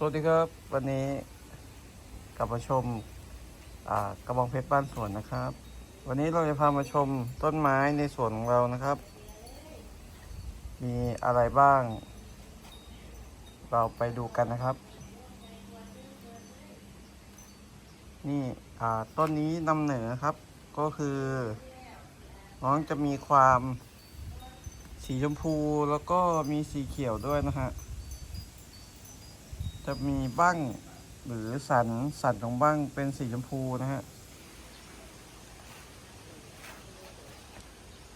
สวัสดีครับ วันนี้กลับมาชมกระบองเพชรบ้านสวนนะครับ วันนี้เราจะพามาชมต้นไม้ในสวนของเรานะครับ มีอะไรบ้าง เราไปดูกันนะครับ นี่ต้นนี้นำเหนือครับ ก็คือ น้องจะมีความสีชมพูแล้วก็มีสีเขียวด้วยนะฮะ จะมีบ้างหรือสันสันของบ้างเป็นสีชมพูนะฮะ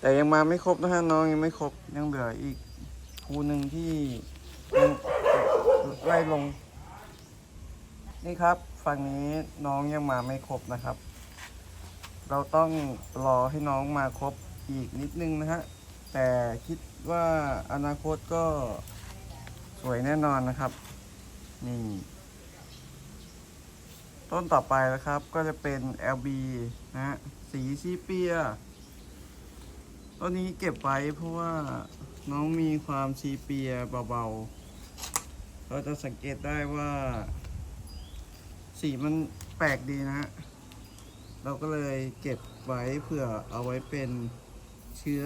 แต่ยังมาไม่ครบนะฮะน้องยังไม่ครบยังเหลืออีกภูหนึ่งที่ไล่ลง นี่ครับฝั่งนี้น้องยังมาไม่ครบนะครับ เราต้องรอให้น้องมาครบอีกนิดนึงนะฮะ แต่คิดว่าอนาคตก็สวยแน่นอนนะครับ นี่ ต้นต่อไปนะครับ ก็จะเป็น LB นะฮะสีซีเปียต้นนี้เก็บไว้เพราะว่าน้องมีความซีเปียเบาๆ เราจะสังเกตได้ว่า สีมันแปลกดีนะฮะ เราก็เลยเก็บไว้เผื่อเอาไว้เป็นเชื้อ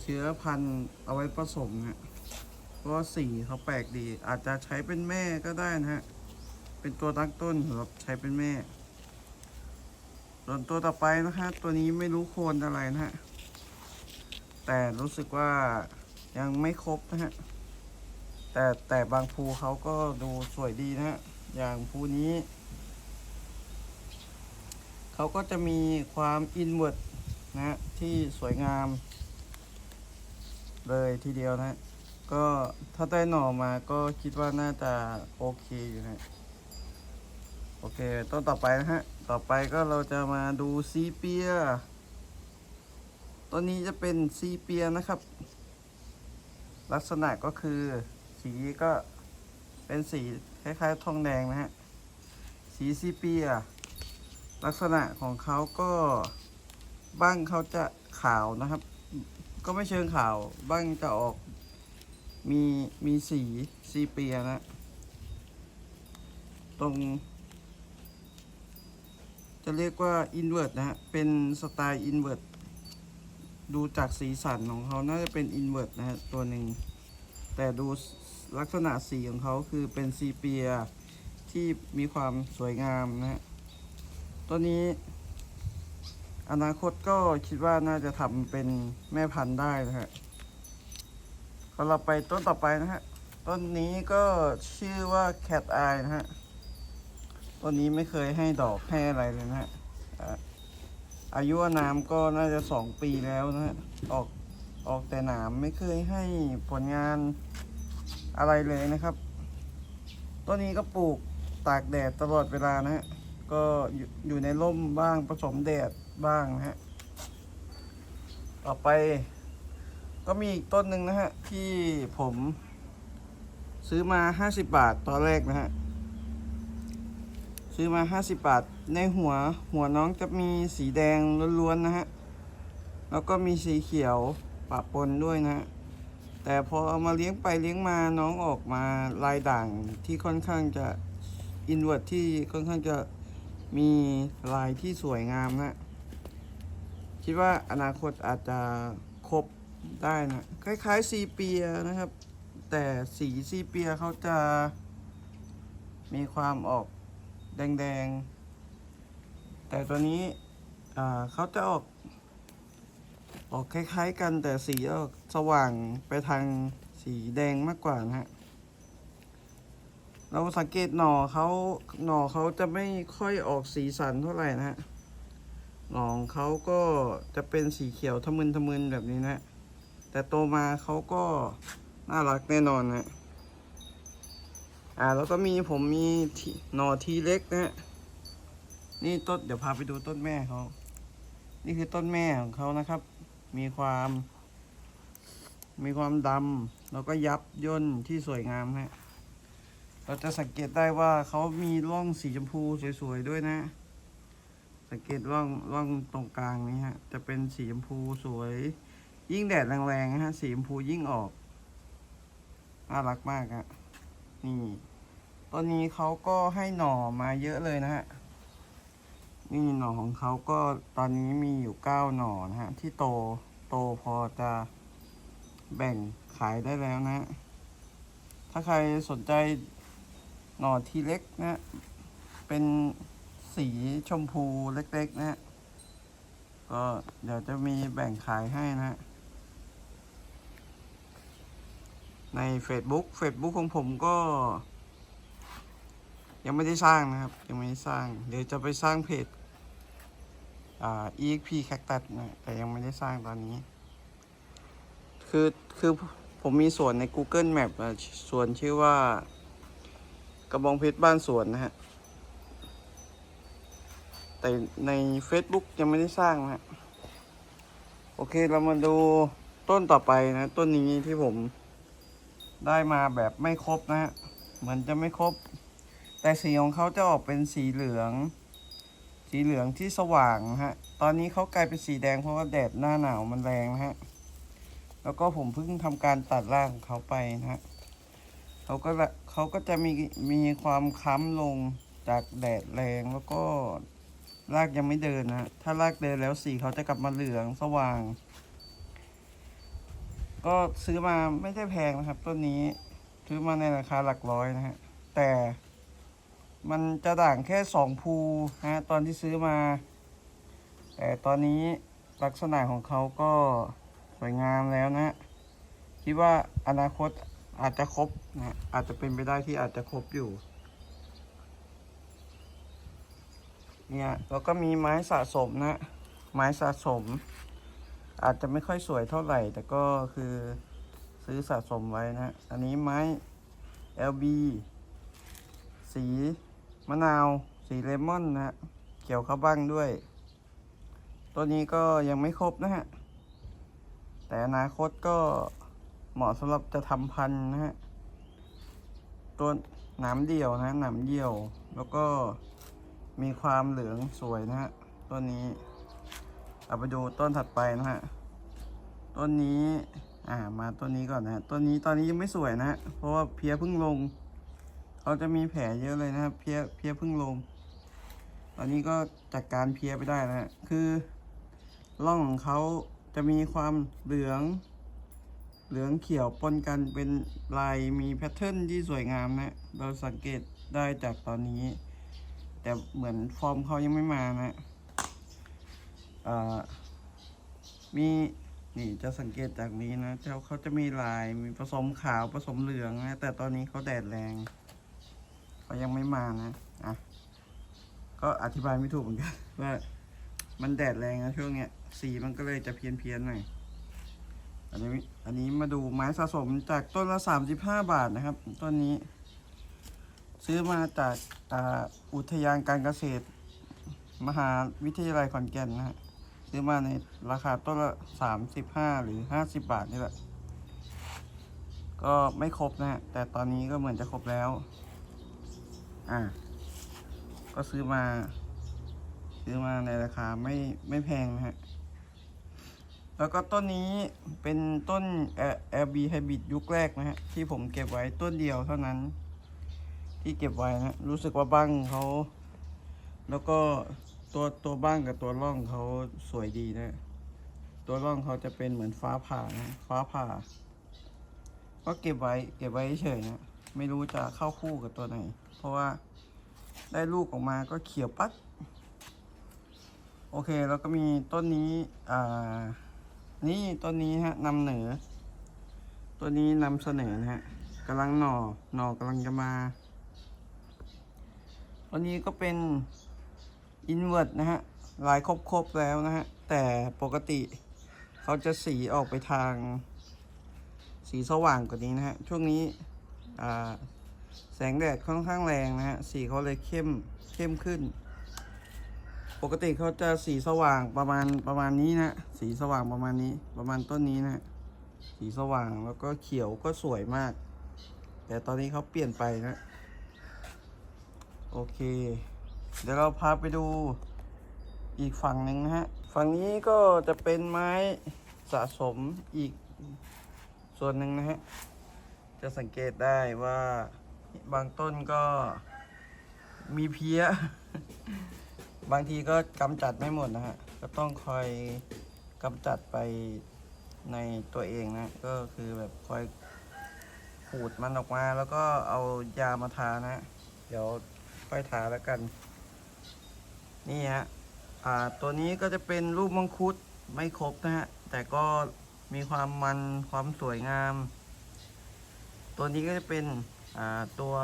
เชื้อพันธุ์เอาไว้ผสมนะ เพราะสีเขาแปลกดี อาจจะใช้เป็นแม่ก็ได้นะฮะ เป็นตัวตั้งต้นสำหรับใช้เป็นแม่ส่วนตัวต่อไปนะฮะ ตัวนี้ไม่รู้โคนอะไรนะฮะ แต่รู้สึกว่ายังไม่ครบนะฮะ แต่แต่บางภูเขาก็ดูสวยดีนะฮะ อย่างภูนี้ เขาก็จะมีความอินเว r ร์นะฮะที่สวยงาม เลยทีเดียวนะฮะ ก็ถ้าได้หน่อมาก็คิดว่าน่าจะโอเคอยู่นะโอเคต้นต่อไปนะฮะ ต่อไปก็เราจะมาดูซีเปียต้นนี้จะเป็นซีเปียนะครับ ลักษณะก็คือสีก็เป็นสีคล้ายๆทองแดงนะฮะ สีซีเปีย ลักษณะของเขาก็บ้างเขาจะขาวนะครับ ก็ไม่เชิงขาวบ้างจะออก มีมีสีซีเปียนะ ตรง จะเรียกว่าอินเว r ร์นะฮะ เป็นสไตล์อินเว r ร์ดูจากสีสันของเขาน่าจะเป็นอินเว r ร์นะฮะ ตัวหนึ่ง แต่ดูลักษณะสีของเขาคือเป็นซีเปียที่มีความสวยงามนะฮะ ตัวนี้อนาคตก็คิดว่าน่าจะทำเป็นแม่พันธุ์ได้นะฮะ เราไปต้นต่อไปนะฮะ ต้นนี้ก็ชื่อว่า Cat Eye นะฮะ ต้นนี้ไม่เคยให้ดอกให้อะไรเลยนะฮะ อายุนามก็น่าจะสองปีแล้วนะฮะ ออกออกแต่หนามไม่เคยให้ผลงานอะไรเลยนะครับ ต้นนี้ก็ปลูกตากแดดตลอดเวลานะฮะ ก็อยู่ในร่มบ้างผสมแดดบ้างนะฮะ ต่อไป ก็มีอีกต้นหนึ่งนะฮะ ที่ผมซื้อมา 50 บาทตอนแรกนะฮะ ซื้อมา 50 บาท ในหัวหัวน้องจะมีสีแดงล้วนๆนะฮะ แล้วก็มีสีเขียวปะปนด้วยนะฮะ แต่พอเอามาเลี้ยงไปเลี้ยงมาน้องออกมาลายด่างที่ค่อนข้างจะอินเว r ร์ที่ค่อนข้างจะมีลายที่สวยงามนะ คิดว่าอนาคตอาจจะครบ ได้นะ คล้ายๆซีเปียนะครับ แต่สีซีเปียเขาจะ มีความออกแดงๆ แต่ตัวนี้เขาจะออก ออกคล้ายๆกันแต่สีออกสว่างไปทางสีแดงมากกว่านะฮะเราสังเกตหน่อเขาหน่อเขาจะไม่ค่อยออกสีสันเท่าไหร่นะฮะหนองเขาก็จะเป็นสีเขียวทะมึนทะมึนแบบนี้นะ แต่โตมาเขาก็น่ารักแน่นอนนะอ่าแล้วก็มีผมมีหน่อทีเล็กนะฮะนี่ต้นเดี๋ยวพาไปดูต้นแม่เขา นี่คือต้นแม่ของเขานะครับ มีความ มีความดำแล้วก็ยับย่นที่สวยงามนะฮะเราจะสังเกตได้ว่าเขามีร่องสีชมพูสวยๆด้วยนะ สังเกตร่องร่องตรงกลางนี้ฮะ จะเป็นสีชมพูสวย ยิ่งแดดแรงๆนะฮะ สีชมพูยิ่งออก น่ารักมากฮะนี่ต้นนี้เขาก็ให้หน่อมาเยอะเลยนะฮะ นี่หน่อของเขาก็ตอนนี้มีอยู่เก้าหน่อนะฮะ ที่โตโตพอจะแบ่งขายได้แล้วนะฮะถ้าใครสนใจหน่อทีเล็กนะ เป็นสีชมพูเล็กๆนะฮะก็เดี๋ยวจะมีแบ่งขายให้นะฮะ ใน Facebook Facebook ของผมก็ ยังไม่ได้สร้างนะครับ ยังไม่ได้สร้าง เดี๋ยวจะไปสร้างเพจอ่า exp cactus นะแต่ยังไม่ได้สร้างตอนนี้ คือคือผมมีส่วนใน Google Map ส่วนชื่อว่า กระบองเพชรบ้านสวนนะฮะ แต่ใน Facebook ยังไม่ได้สร้างนะฮะ โอเคเรามาดูต้นต่อไปนะ ต้นนี้ที่ผม ได้มาแบบไม่ครบนะฮะเหมือนจะไม่ครบ แต่สีของเขาจะออกเป็นสีเหลือง สีเหลืองที่สว่างฮะ ตอนนี้เขากลายเป็นสีแดงเพราะว่าแดดหน้าหนาวมันแรงนะฮะ แล้วก็ผมเพิ่งทำการตัดรากของเขาไปนะฮะเขาก็เขาก็จะมีมีความค้ำลงจากแดดแรงแล้วก็รากยังไม่เดินนะ ถ้ารากเดินแล้วสีเขาจะกลับมาเหลืองสว่าง ก็ซื้อมาไม่ได้แพงนะครับต้นนี้ซื้อมาในราคาหลักร้อยนะฮะแต่มันจะด่างแค่สองภูนะฮะตอนที่ซื้อมา แต่ตอนนี้ลักษณะของเขาก็สวยงามแล้วนะฮะคิดว่าอนาคตอาจจะครบนะฮะอาจจะเป็นไปได้ที่อาจจะครบอยู่เนี่ยแล้วก็มีไม้สะสมนะ ไม้สะสม อาจจะไม่ค่อยสวยเท่าไหร่ แต่ก็คือซื้อสะสมไว้นะ อันนี้ไม้ LB สีมะนาว สีเลมอนนะฮะ เกี่ยวข้าวบ้างด้วย ตัวนี้ก็ยังไม่ครบนะฮะ แต่อนาคตก็เหมาะสำหรับจะทำพันธุ์นะฮะ ตัวหนามเดี่ยวนะหนามเดี่ยว แล้วก็มีความเหลืองสวยนะฮะต้นนี้ เอาไปดูต้นถัดไปนะฮะ ต้นนี้ อ่า มาต้นนี้ก่อนนะ ต้นนี้ตอนนี้ยังไม่สวยนะฮะเพราะว่าเพียเพิ่งลง เขาจะมีแผลเยอะเลยนะครับ เพียเพียเพิ่งลง ตอนนี้ก็จัดการเพียไปได้นะฮะ คือร่องของเขาจะมีความเหลือง เหลืองเขียวปนกันเป็นลายมีแพทเทิร์นที่สวยงามนะ เราสังเกตได้จากตอนนี้ แต่เหมือนฟอร์มเขายังไม่มานะ มีนี่จะสังเกตจากนี้นะเจ้าเขาจะมีลายมีผสมขาวผสมเหลืองนะแต่ตอนนี้เขาแดดแรงเขายังไม่มานะอะก็อธิบายไม่ถูกเหมือนกันว่ามันแดดแรงนะช่วงเนี้ยสีมันก็เลยจะเพี้ยนเพี้ยนหน่อยอันนี้อันนี้มาดูไม้สะสมจากต้นละสามสิบห้าบาทนะครับต้นนี้ ซื้อมาจากอ,อุทยานการเกษตร มหาวิทยาลัยขอนแก่นนะฮะ ซื้อมาในราคาต้นละสามสิบห้าหรือห้าสิบบาทนี่แหละ ก็ไม่ครบนะฮะ แต่ตอนนี้ก็เหมือนจะครบแล้ว อ่า ก็ซื้อมา ซื้อมาในราคาไม่ไม่แพงนะฮะ แล้วก็ต้นนี้เป็นต้น LB Hybrid ยุคแรกนะฮะ ที่ผมเก็บไว้ต้นเดียวเท่านั้น ที่เก็บไว้นะ รู้สึกว่าบ้างเขาแล้วก็ ตัวตัวบ้างกับตัวร่องเขาสวยดีนะ ตัวร่องเขาจะเป็นเหมือนฟ้าผ่านะฟ้าผ่า ก็เก็บไว้เก็บไว้เฉยนะไม่รู้จะเข้าคู่กับตัวไหน เพราะว่าได้ลูกออกมาก็เขียวปัดโอเคแล้วก็มีต้นนี้อ่านี่ต้นนี้ฮะนำเหนือตัวนี้นำเสนอนะฮะกำลังหน่อหน่อกำลังจะมา ตัวนี้ก็เป็น อินเวอร์ตนะฮะ ลายครบๆแล้วนะฮะ แต่ปกติเขาจะสีออกไปทาง สีสว่างกว่านี้นะฮะ ช่วงนี้แสงแดดค่อนข้างแรงนะฮะ สีเขาเลยเข้มเข้มขึ้น ปกติเขาจะสีสว่างประมาณประมาณนี้นะสีสว่างประมาณนี้ ประมาณต้นนี้นะสีสว่างแล้วก็เขียวก็สวยมาก แต่ตอนนี้เขาเปลี่ยนไปนะ โอเค เดี๋ยวเราพาไปดูอีกฝั่งหนึ่งนะฮะ ฝั่งนี้ก็จะเป็นไม้สะสมอีกส่วนหนึ่งนะฮะ จะสังเกตได้ว่าบางต้นก็มีเพี้ย บางทีก็กำจัดไม่หมดนะฮะ ก็ต้องคอยกำจัดไปในตัวเองนะ ก็คือแบบคอยขูดมันออกมาแล้วก็เอายามาทานะ เดี๋ยวค่อยทาแล้วกัน นี่ฮะอ่าตัวนี้ก็จะเป็นรูปมังคุดไม่ครบนะฮะ แต่ก็มีความมันความสวยงาม ตัวนี้ก็จะเป็นอ่าตัว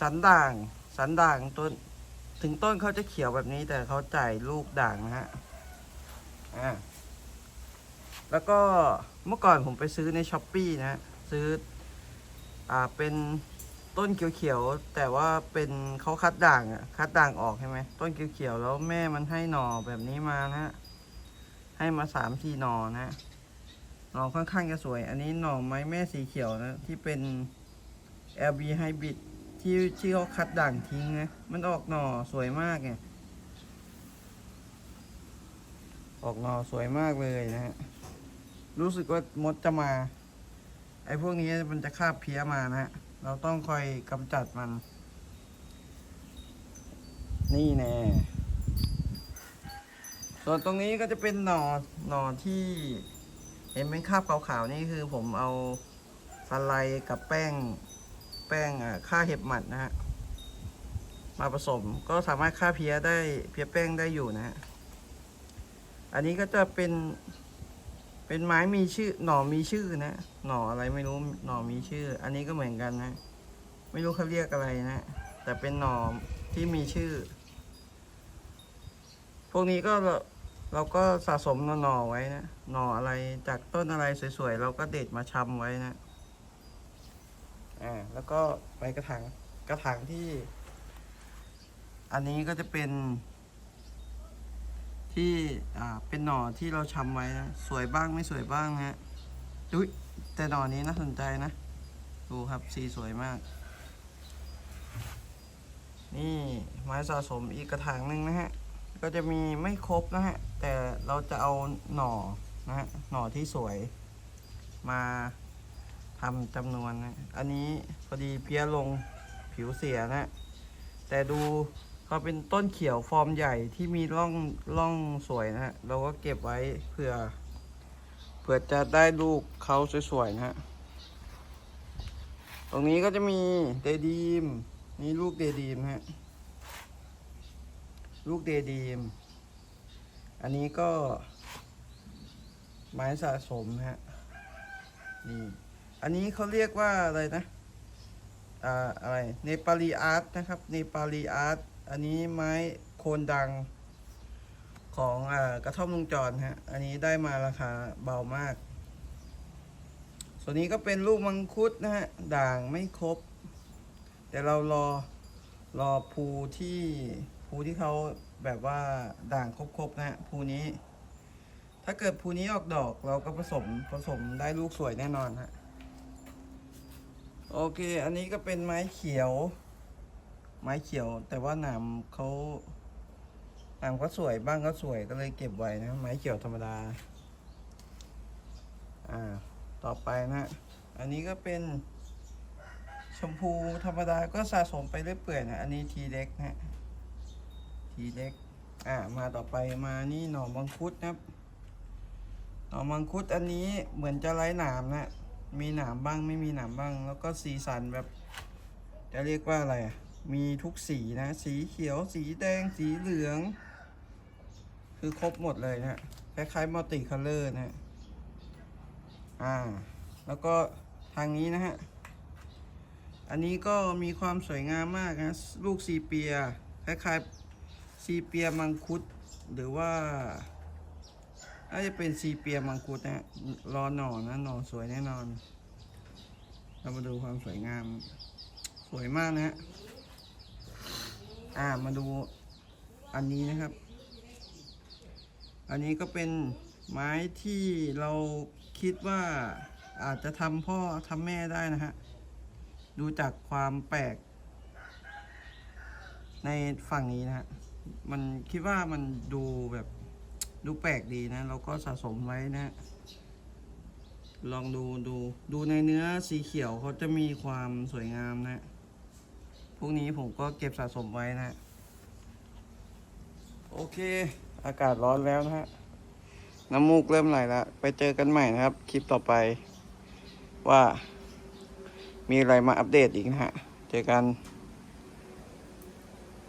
สันด่าง สันด่างตัวถึงต้นเขาจะเขียวแบบนี้ แต่เขาจ่ายลูกด่างนะฮะอ่าแล้วก็เมื่อก่อนผมไปซื้อในช้อปปีนะฮะซื้ออ่าเป็น ต้นเขียวๆแต่ว่าเป็นเขาคัดด่างอะคัดด่างออกใช่ไหมต้นเขียวๆแล้วแม่มันให้หน่อแบบนี้มานะฮะให้มาสามสี่หน่อนะฮะหน่อค่อนข้างจะสวย อันนี้หน่อไม้แม่สีเขียวนะ ที่เป็น LB Hybrid ที่ที่เขาคัดด่างทิ้งนะมันออกหน่อสวยมากไงออกหน่อสวยมากเลยนะฮะ รู้สึกว่ามดจะมา ไอ้พวกนี้มันจะคาบเพี้ยมานะฮะ เราต้องคอยกำจัดมัน นี่แน่ส่วนตรงนี้ก็จะเป็นหนอหนอที่เห็นเป็นคราบขาวๆนี่คือผมเอาสไลด์กับแป้งแป้งอะฆ่าเห็บหมัดนะฮะมาผสมก็สามารถฆ่าเพี้ยได้เพี้ยแป้งได้อยู่นะฮะอันนี้ก็จะเป็น เป็นไม้มีชื่อ หน่อมีชื่อนะ หน่ออะไรไม่รู้ หน่อมีชื่อ อันนี้ก็เหมือนกันนะ ไม่รู้เขาเรียกอะไรนะ แต่เป็นหน่อที่มีชื่อ พวกนี้ก็เราก็สะสมหน่อไว้นะ หน่ออะไรจากต้นอะไรสวยๆ เราก็เด็ดมาชำไว้นะ อ่า แล้วก็ไปกระถาง กระถางที่ อันนี้ก็จะเป็น ที่เป็นหน่อที่เราชำไว้นะสวยบ้างไม่สวยบ้างนะฮะอุ้ยแต่หน่อนี้น่าสนใจนะ ดูครับสีสวยมาก นี่ไม้สะสมอีกกระถางหนึ่งนะฮะ ก็จะมีไม่ครบนะฮะ แต่เราจะเอาหน่อนะฮะหน่อที่สวยมาทำจำนวนนะ อันนี้พอดีเพี้ยลงผิวเสียนะ แต่ดู เขาเป็นต้นเขียวฟอร์มใหญ่ที่มีร่องร่องสวยนะฮะ เราก็เก็บไว้เผื่อเผื่อจะได้ลูกเขาสวยๆนะฮะ ตรงนี้ก็จะมีเดดีมนี่ลูกเดดีมฮะ ลูกเดดีม อันนี้ก็ ไม้สะสมฮะ นี่ อันนี้เขาเรียกว่าอะไรนะ อ่า อะไร เนปาลีอาร์ตนะครับ เนปาลีอาร์ต อันนี้ไม้โคนดังของอกระท่อมลุงจรฮะ อันนี้ได้มาราคาเบามาก ส่วนนี้ก็เป็นลูกมังคุดนะฮะ ด่างไม่ครบ แต่เรารอรอภูที่ภูที่เขาแบบว่าด่างครบๆนะฮะภูนี้ ถ้าเกิดภูนี้ออกดอกเราก็ผสมผสมได้ลูกสวยแน่นอนฮะ โอเค อันนี้ก็เป็นไม้เขียว ไม้เขียว แต่ว่าหนามเขาหนามก็สวยบ้างก็สวยก็เลยเก็บไว้นะ ไม้เขียวธรรมดา อ่า ต่อไปนะ อันนี้ก็เป็นชมพูธรรมดาก็สะสมไปเรื่อยเปื่อยนะ อันนี้ทีเล็กนะฮะทีเล็ก อ่า มาต่อไปมานี่หน่อมังคุดนะครับหน่อมังคุดอันนี้เหมือนจะไร้หนามนะ มีหนามบ้างไม่มีหนามบ้าง แล้วก็สีสันแบบ จะเรียกว่าอะไรอะ มีทุกสีนะ สีเขียวสีแดงสีเหลือง คือครบหมดเลยนะคล้ายๆมัลติคัลเลอร์นะอ่า แล้วก็ทางนี้นะฮะ อันนี้ก็มีความสวยงามมากนะ ลูกซีเปีย คล้ายๆซีเปียมังคุด หรือว่าน่าจจะเป็นซีเปียมังคุดนะฮะรอหน่อนะหน่อสวยแน่นอน เรามาดูความสวยงาม สวยมากนะฮะ อ่ามาดูอันนี้นะครับ อันนี้ก็เป็นไม้ที่เราคิดว่าอาจจะทำพ่อทำแม่ได้นะฮะ ดูจากความแปลก ในฝั่งนี้นะฮะ มันคิดว่ามันดูแบบดูแปลกดีนะ เราก็สะสมไว้นะฮะลองดูดูดูในเนื้อสีเขียวเขาจะมีความสวยงามนะ วกนี้ผมก็เก็บสะสมไว้นะ โอเค อากาศร้อนแล้วนะฮะ น้ำมูกเริ่มไหลแล้วไปเจอกันใหม่นะครับ คลิปต่อไป ว่า มีอะไรมาอัปเดตอีกนะฮะ เจอกัน